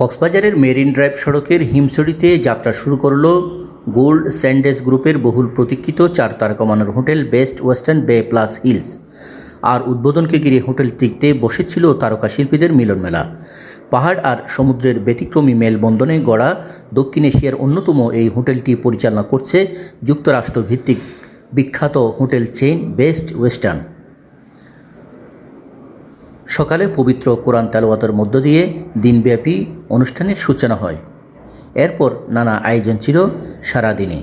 কক্সবাজারের marine drive সড়কের হিমসড়িতে যাত্রা শুরু করল গোল্ড স্যান্ডেস গ্রুপের বহুল প্রতীক্ষিত চার তারকামানের hotel best western bay plus hills. আর উদ্বোধনকে ঘিরে হোটেলটিতে বসেছিল তারকা শিল্পীদের মিলন মেলা। পাহাড় আর সমুদ্রের ব্যতিক্রমী মেলবন্ধনে গড়া দক্ষিণ এশিয়ার অন্যতম এই হোটেলটি পরিচালনা করছে যুক্তরাষ্ট্রভিত্তিক বিখ্যাত হোটেল চেইন বেস্ট ওয়েস্টার্ন। সকালে পবিত্র কোরআন তেলাওয়াতের মধ্য দিয়ে দিনব্যাপী অনুষ্ঠানের সূচনা হয়। এরপর নানা আয়োজন ছিল সারাদিনে।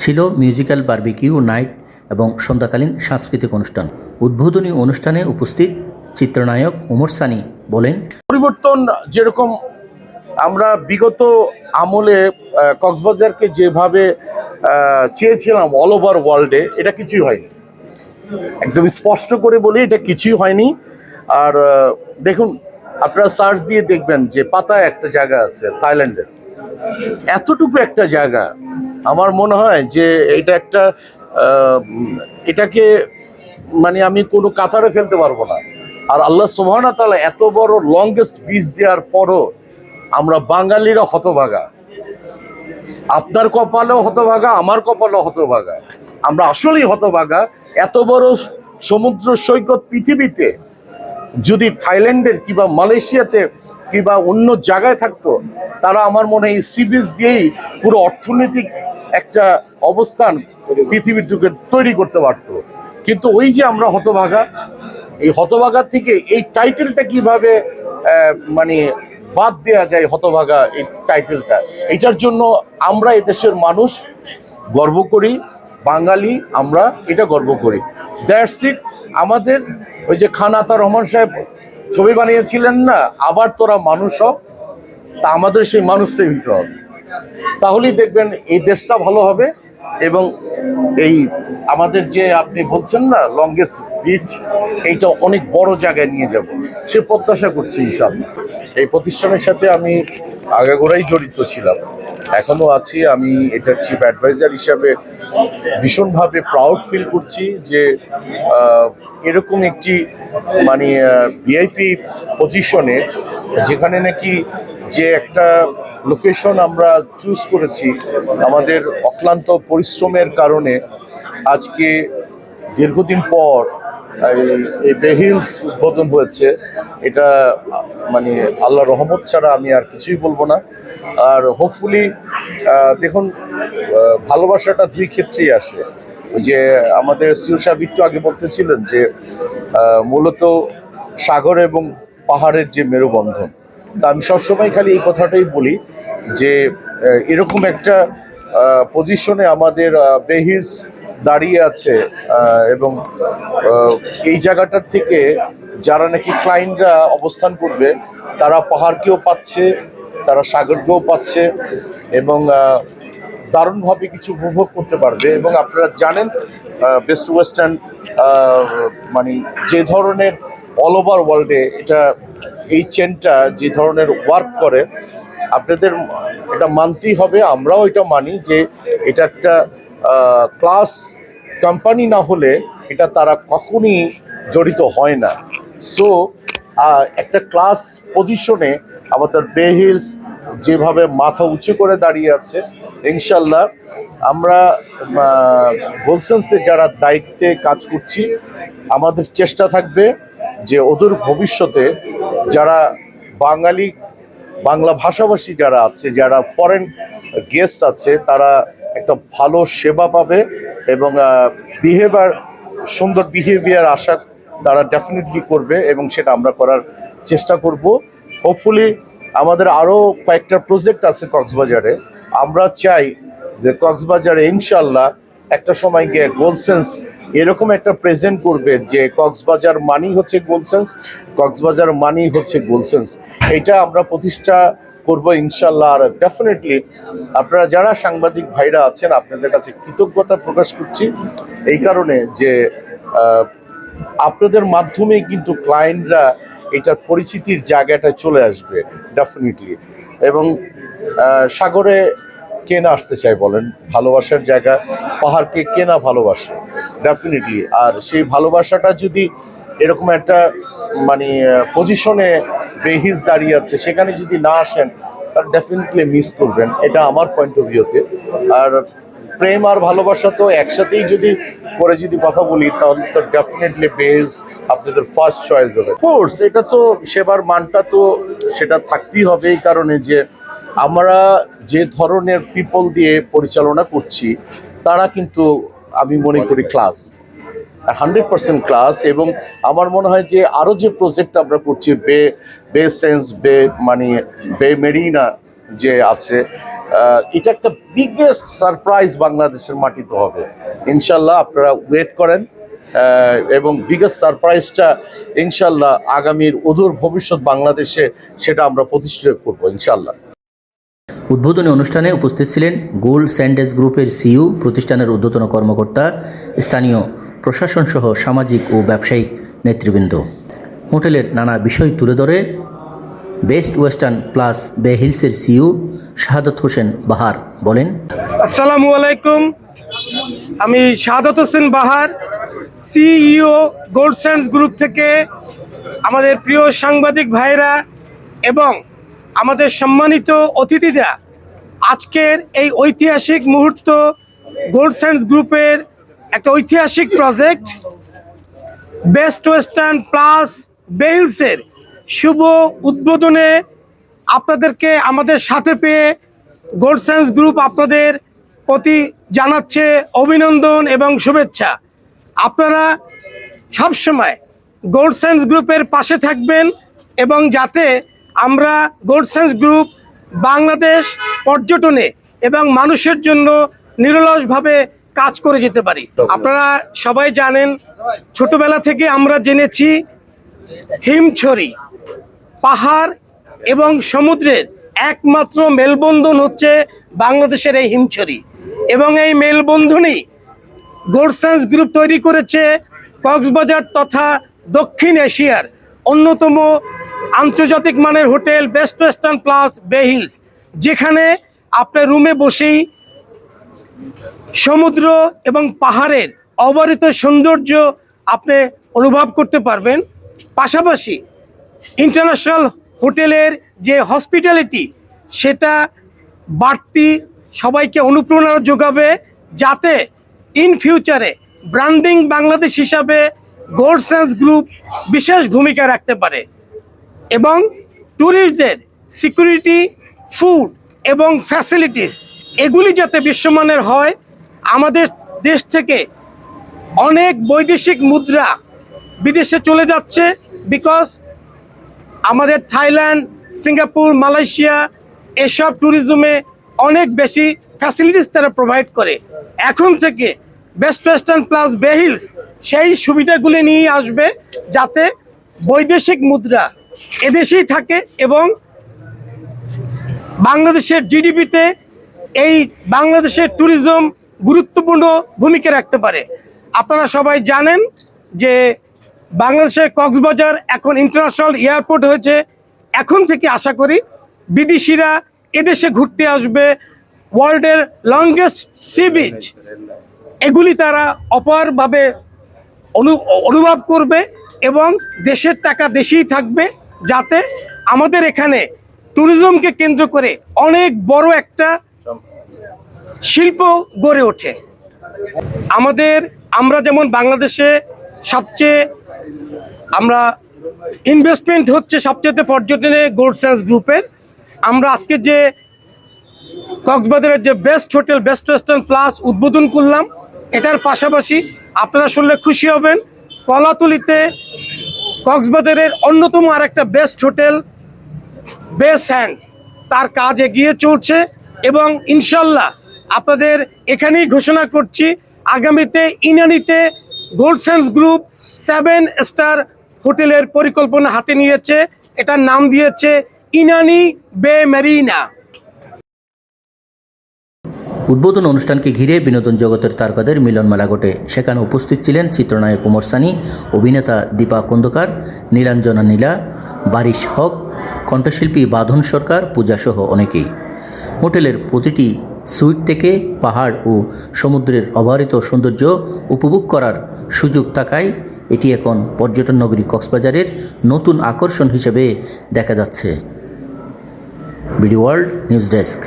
ছিল মিউজিক্যাল বার্বিকিউ নাইট এবং সন্ধ্যাকালীন সাংস্কৃতিক অনুষ্ঠান। উদ্বোধনী অনুষ্ঠানে উপস্থিত চিত্রনায়ক উমর সানি বলেন, পরিবর্তন যেরকম আমরা বিগত আমলে কক্সবাজারকে যেভাবে চেয়েছিলাম অল ওভার ওয়ার্ল্ডে এটা কিছুই হয়নি। একদম স্পষ্ট করে বলি, এটা কিছুই হয়নি। আর দেখুন, আপনারা সার্চ দিয়ে দেখবেন যে পাতায় একটা জায়গা আছে থাইল্যান্ডের এতটুকু একটা জায়গা, আমার মনে হয় যে এটা একটা এটাকে মানে আমি কোনো কাতারে ফেলতে পারব না। আর আল্লাহ সুবহানাহু তালা এত বড় লংগেস্ট বীজ দেওয়ার পরও আমরা বাঙালিরা হতভাগা। আপনার কপালেও হতভাগা, আমার কপালেও হতভাগা। আমরা আসলেই হতভাগা। এত বড় সমুদ্র সৈকত পৃথিবীতে যদি থাইল্যান্ডের কিংবা মালয়েশিয়াতে কিংবা অন্য জায়গায় থাকতো, তারা আমার মনে হয় এই সি বিচ দিয়েই পুরো অর্থনৈতিক একটা অবস্থান পৃথিবীটুকে তৈরি করতে পারতো। কিন্তু ওই যে আমরা হতভাগা, এই হতভাগার থেকে এই টাইটেলটা কীভাবে মানে বাদ দেওয়া যায় হতভাগা এই টাইটেলটা, এটার জন্য আমরা এদেশের মানুষ গর্ব করি বাঙালি আমরা এটা গর্ব করি। দ্যাটস ইট আমাদের ওই যে খান আতা রহমান সাহেব ছবি বানিয়েছিলেন না, আবার তোরা মানুষ হ, তা আমাদের সেই মানুষটাই হইতে হবে। তাহলেই দেখবেন এই দেশটা ভালো হবে এবং এই আমাদের যে আপনি বলছেন না লংগেস্ট বিচ এইটা অনেক বড় জায়গায় নিয়ে যাব। সে প্রত্যাশা করছি ইনশাল্লাহ এই প্রতিষ্ঠানের সাথে আমি আগাগোড়াই জড়িত ছিলাম। এখনও আছি। আমি এটার চিফ অ্যাডভাইজার হিসাবে ভীষণভাবে প্রাউড ফিল করছি যে এরকম একটি মানে ভিআইপি পজিশনে যেখানে নাকি যে একটা লোকেশন আমরা চুজ করেছি আমাদের অক্লান্ত পরিশ্রমের কারণে, আজকে দীর্ঘদিন পর এই- বেহিলস উদ্বোধন হয়েছে, এটা মানে আল্লাহ রহমত ছাড়া আমি আর কিছুই বলব না। আর হোপফুলি দেখুন ভালোবাসাটা দুই ক্ষেত্রেই আসে। যে আমাদের সিও সাহেব একটু আগে বলতেছিলেন যে মূলত সাগর এবং পাহাড়ের যে মেরুবন্ধন। তা আমি সবসময় খালি এই কথাটাই বলি যে এরকম একটা পজিশনে আমাদের বেহিস দাঁড়িয়ে আছে এবং এই জায়গাটার থেকে যারা নাকি ক্লায়েন্টরা অবস্থান করবে, তারা পাহাড়কেও পাচ্ছে, তারা সাগরকেও পাচ্ছে এবং দারুণভাবে কিছু উপভোগ করতে পারবে এবং আপনারা জানেন বেস্ট ওয়েস্টার্ন মানে যে ধরনের অল ওভার ওয়ার্ল্ডে এটা, এই চেনটা যে ধরনের ওয়ার্ক করে, আপনাদের, এটা মানতেই হবে, আমরাও এটা মানি যে এটা একটা ক্লাস কোম্পানি না হলে এটা তারা কখনই জড়িত হয় না। সো একটা ক্লাস পজিশনে আমাদের বে হিলস যেভাবে মাথা উঁচু করে দাঁড়িয়ে আছে ইনশাল্লাহ আমরা গোলসেন্সে যারা দায়িত্বে কাজ করছি, আমাদের চেষ্টা থাকবে যে ওদের ভবিষ্যতে যারা বাঙালি, বাংলা ভাষাভাষী যারা আছে, যারা ফরেন গেস্ট আছে, তারা একটা ভালো সেবা পাবে এবং বিহেভিয়ার সুন্দর বিহেভিয়ার আশা তারা ডেফিনেটলি করবে এবং সেটা আমরা করার চেষ্টা করব। হোপফুলি আমাদের আরও কয়েকটা প্রজেক্ট আছে কক্সবাজারে। আমরা চাই যে কক্সবাজারে ইনশাল্লাহ একটা সময় গিয়ে গোলসেন্স এরকম একটা প্রেজেন্ট করবে যে কক্সবাজার মানি হচ্ছে গোলসেন্স কক্সবাজার মানি হচ্ছে গোলসেন্স এটা আমরা প্রতিষ্ঠা করব ইনশাল্লাহ। আর ডেফিনেটলি আপনারা যারা সাংবাদিক ভাইরা আছেন, আপনাদের কাছে কৃতজ্ঞতা প্রকাশ করছি। এই কারণে যে আপনাদের মাধ্যমেই কিন্তু ক্লায়েন্টরা এটার পরিচিতির জায়গাটায় চলে আসবে ডেফিনেটলি এবং সাগরে কে না আসতে চায় বলেন? ভালোবাসার জায়গা, পাহাড়কে কে না ভালোবাসে? ডেফিনেটলি আর সেই ভালোবাসাটা যদি এরকম একটা মানে পজিশনে বেহিস দাঁড়িয়ে আছে, সেখানে যদি না আসেন তার ডেফিনেটলি মিস করবেন। এটা আমার পয়েন্ট অফ ভিউতে আর প্রেম আর ভালোবাসা তো একসাথেই যদি করে যদি কথা বলি, তাহলে তো ডেফিনেটলি বেজ আপনাদের ফার্স্ট চয়েস হবে। কোর্স এটা তো সেবার মানটা তো সেটা থাকতেই হবে এই কারণে যে আমরা যে ধরনের পিপল দিয়ে পরিচালনা করছি, তারা কিন্তু আমি মনে করি ক্লাস হান্ড্রেড পার্সেন্ট ক্লাস এবং আমার মনে হয় যে আরও যে প্রজেক্ট আমরা করছি, বে বে সেন্স বে মানে বে মেরিনা যে আছে এটা একটা বিগেস্ট সারপ্রাইজ বাংলাদেশের মাটিতে হবে। ইনশাল্লাহ আপনারা ওয়েট করেন এবং বিগেস্ট সারপ্রাইজটা ইনশাল্লাহ আগামীর অদূর ভবিষ্যৎ বাংলাদেশে সেটা আমরা প্রতিষ্ঠিত করব, ইনশাল্লাহ। উদ্বোধনী অনুষ্ঠানে উপস্থিত ছিলেন গোল্ড স্যান্ডেজ গ্রুপের সিইও, প্রতিষ্ঠানের ঊর্ধ্বতন কর্মকর্তা, স্থানীয় প্রশাসন সহ সামাজিক ও ব্যবসায়িক নেতৃবৃন্দ। হোটেলের নানা বিষয় তুলে ধরে বেস্ট ওয়েস্টার্ন প্লাস বে হিলসের সিইও শাহাদত হোসেন বাহার বলেন, আসসালামু আলাইকুম। আমি Shahadat Hossain Bahar, CEO gold sands group থেকে আমাদের প্রিয় সাংবাদিক ভাইরা এবং আমাদের সম্মানিত অতিথিরা আজকের এই ঐতিহাসিক মুহূর্ত গোল্ড স্যান্ডস গ্রুপের একটা ঐতিহাসিক প্রজেক্ট বেস্ট ওয়েস্টার্ন প্লাস বেইলসের শুভ উদ্বোধনে আপনাদেরকে আমাদের সাথে পেয়ে গোল্ড সায়েন্স গ্রুপ আপনাদের প্রতি জানাচ্ছে অভিনন্দন এবং শুভেচ্ছা। আপনারা সবসময় গোল্ড সায়েন্স গ্রুপের পাশে থাকবেন এবং যাতে আমরা গোল্ড সায়েন্স গ্রুপ বাংলাদেশ পর্যটনে এবং মানুষের জন্য নিরলসভাবে কাজ করে যেতে পারি। আপনারা সবাই জানেন ছোটবেলা থেকে আমরা জেনেছি হিমছড়ি পাহাড় এবং সমুদ্রের একমাত্র মেলবন্ধন হচ্ছে বাংলাদেশের এই হিমছড়ি। এবং এই মেলবন্ধনই গোল্ড গোডসান্স গ্রুপ তৈরি করেছে কক্সবাজার তথা দক্ষিণ এশিয়ার অন্যতম আন্তর্জাতিক মানের hotel best western plus bay hills যেখানে আপনার রুমে বসেই সমুদ্র এবং পাহাড়ের অবারিত সৌন্দর্য আপনি অনুভব করতে পারবেন। পাশাপাশি ইন্টারন্যাশনাল হোটেলের যে হসপিটালিটি সেটা বাড়তি সবাইকে অনুপ্রেরণা যোগাবে যাতে ইন ফিউচারে ব্র্যান্ডিং বাংলাদেশ হিসাবে গোল্ড সায়েন্স গ্রুপ বিশেষ ভূমিকা রাখতে পারে এবং ট্যুরিস্টদের সিকিউরিটি ফুড এবং ফ্যাসিলিটিস এগুলি যাতে বিশ্বমানের হয়, আমাদের দেশ থেকে অনেক বৈদেশিক মুদ্রা বিদেশে চলে যাচ্ছে বিকজ আমাদের থাইল্যান্ড, সিঙ্গাপুর, মালয়েশিয়া এসব ট্যুরিজমে অনেক বেশি ফ্যাসিলিটিস তারা প্রোভাইড করে। এখন থেকে বেস্ট ওয়েস্টার্ন প্লাস বেহিলস সেই সুবিধাগুলি নিয়ে আসবে যাতে বৈদেশিক মুদ্রা এদেশেই থাকে এবং বাংলাদেশের জিডিপিতে এই বাংলাদেশের ট্যুরিজম গুরুত্বপূর্ণ ভূমিকা রাখতে পারে। আপনারা সবাই জানেন যে বাংলাদেশের কক্সবাজার এখন ইন্টারন্যাশনাল এয়ারপোর্ট হয়েছে। এখন থেকে আশা করি বিদেশিরা এদেশে ঘুরতে আসবে ওয়ার্ল্ডের লংগেস্ট সি বিচ এগুলি তারা অপারভাবে অনু, অনুভব করবে এবং দেশের টাকা দেশেই থাকবে যাতে আমাদের এখানে ট্যুরিজমকে কেন্দ্র করে অনেক বড় একটা শিল্প গড়ে ওঠে। আমাদের, আমরা যেমন বাংলাদেশে সবচেয়ে, আমরা ইনভেস্টমেন্ট হচ্ছে সবচেয়ে পর্যটনে গোল্ড সায়েন্স গ্রুপের আমরা আজকে যে কক্সবাজারের যে best hotel best western plus উদ্বোধন করলাম, এটার পাশাপাশি আপনারা শুনলে খুশি হবেন, কলাতলিতে কক্সবাজারের অন্যতম আর একটা বেস্ট হোটেল বেস্ট হ্যান্ডস তার কাজ এগিয়ে চলছে এবং ইনশাল্লাহ আপনাদের এখানেই ঘোষণা করছি, আগামীতে ইনানিতে gold science group seven star হোটেলের পরিকল্পনা হাতে নিয়েছে, এটার নাম দিয়েছে ইনানি বে মেরিনা। উদ্বোধন অনুষ্ঠানকে ঘিরে বিনোদন জগতের তারকাদের মিলন মেলা ঘটে। সেখানে উপস্থিত ছিলেন চিত্রনায়ক কুমার সানি, অভিনেতা দীপা কন্দকার, নীলাঞ্জনা নীলা, বারিশ হক, কণ্ঠশিল্পী বাঁধন সরকার পূজাসহ অনেকেই। হোটেলের প্রতিটি সুইট থেকে পাহাড় ও সমুদ্রের অবারিত সৌন্দর্য উপভোগ করার সুযোগ থাকায় এটি এখন পর্যটন নগরী কক্সবাজারের নতুন আকর্ষণ হিসেবে দেখা যাচ্ছে। BD world news desk.